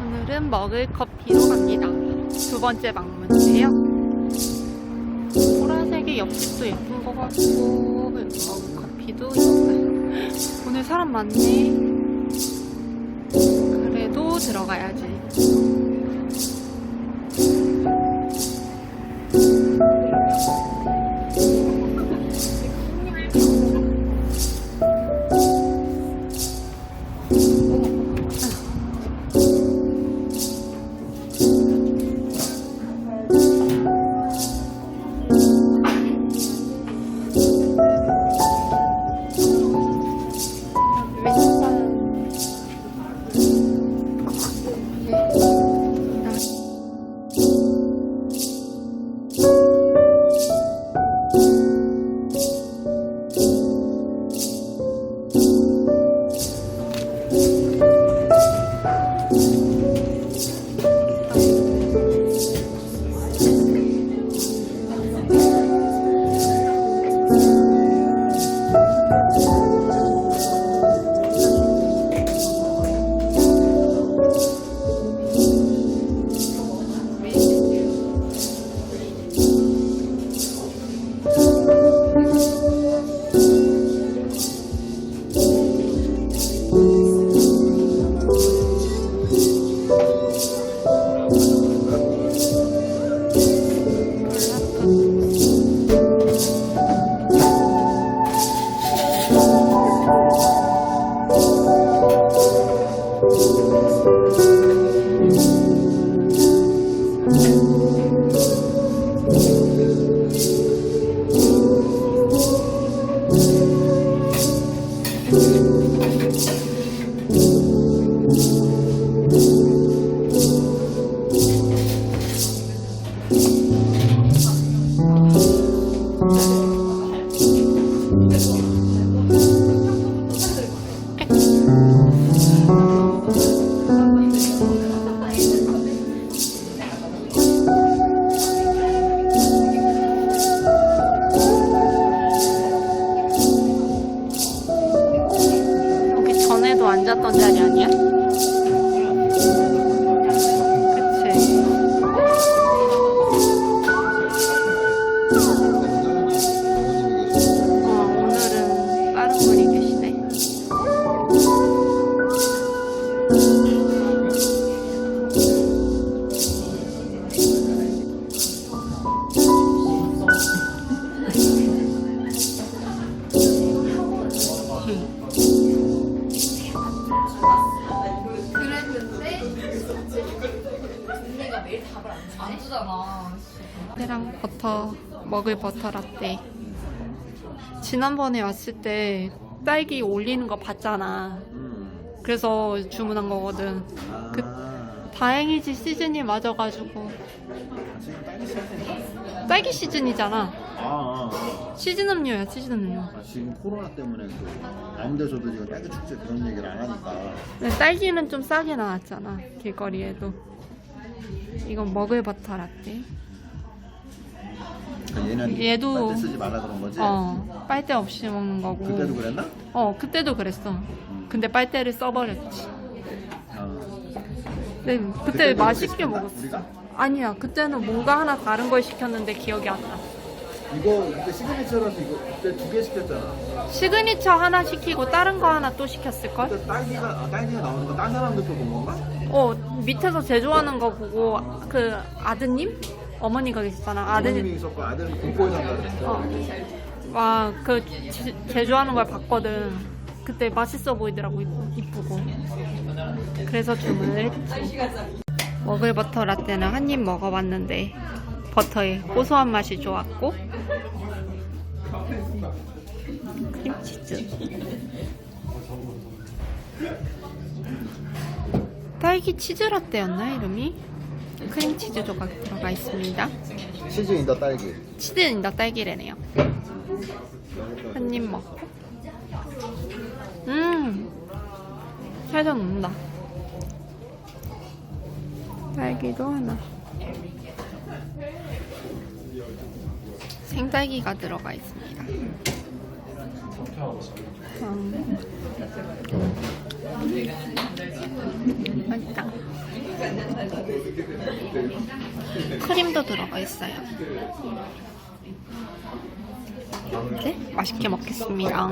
오늘은 먹을 커피로 갑니다. 두 번째 방문인데요. 보라색의 옆집도 예쁜 것 같고 먹을 커피도 예뻐요. 오늘 사람 많네. 그래도 들어가야지. 여기 전에도 앉 라떼랑 버터 먹을 버터 라떼. 지난번에 왔을 때 딸기 올리는 거 봤잖아. 음. 그래서 주문한 거거든. 그- 아, 다행이지 시즌이 맞아가지고 지금 딸기 시즌. 딸기 시즌이잖아. 아, 아, 아. 시즌 음료야 시즌 음료. 아, 지금 코로나 때문에 그 아무 데서도 지금 딸기 축제 그런 얘기를 안 하니까. 근데 딸기는 좀 싸게 나왔잖아 길거리에도. 이건 먹을 버터 라떼. 그러니까 얘는 얘도- 빨대 쓰지 말라 그런 거지. 어 빨대 없이 먹는 거고. 그때도 그랬나? 어 그때도 그랬어. 근데 빨대를 써버렸지. 아. 근데 그때 그때도 맛있게 그렇게 먹었어. 시켰나? 아니야 그때는 뭔가 하나 다른 걸 시켰는데 기억이 안 나. 이거 이거 시그니처라서 이거 그때 두 개 시켰잖아. 시그니처 하나 시키고 다른 거 하나 또 시켰을걸? 그때 딸기가 아, 딸기가 나오는 거딴 사람들 거본 건가? 어 밑에서 제조하는 거 보고 그 아드님? 어머니가 계셨잖아 아드님 있었고 아들은 공포에 산다 그랬어. 어. 와그 제조하는 걸 봤거든 그때 맛있어 보이더라고 이쁘- 이쁘고 그래서 주문을 했지 먹을 버터 라떼는 한 입 먹어봤는데 버터의 고소한 맛이 좋았고 크림치즈 딸기 치즈 라떼였나 이름이? 크림치즈 조각 들어가 있습니다. 치즈 인더 딸기. 치즈는 다 딸기래네요. 한 입 먹고. 음 살짝 녹는다. 딸기도 하나. 생딸기가 들어가 있습니다 음. 맛있다 크림도 들어가 있어요. 이제 맛있게 먹겠습니다.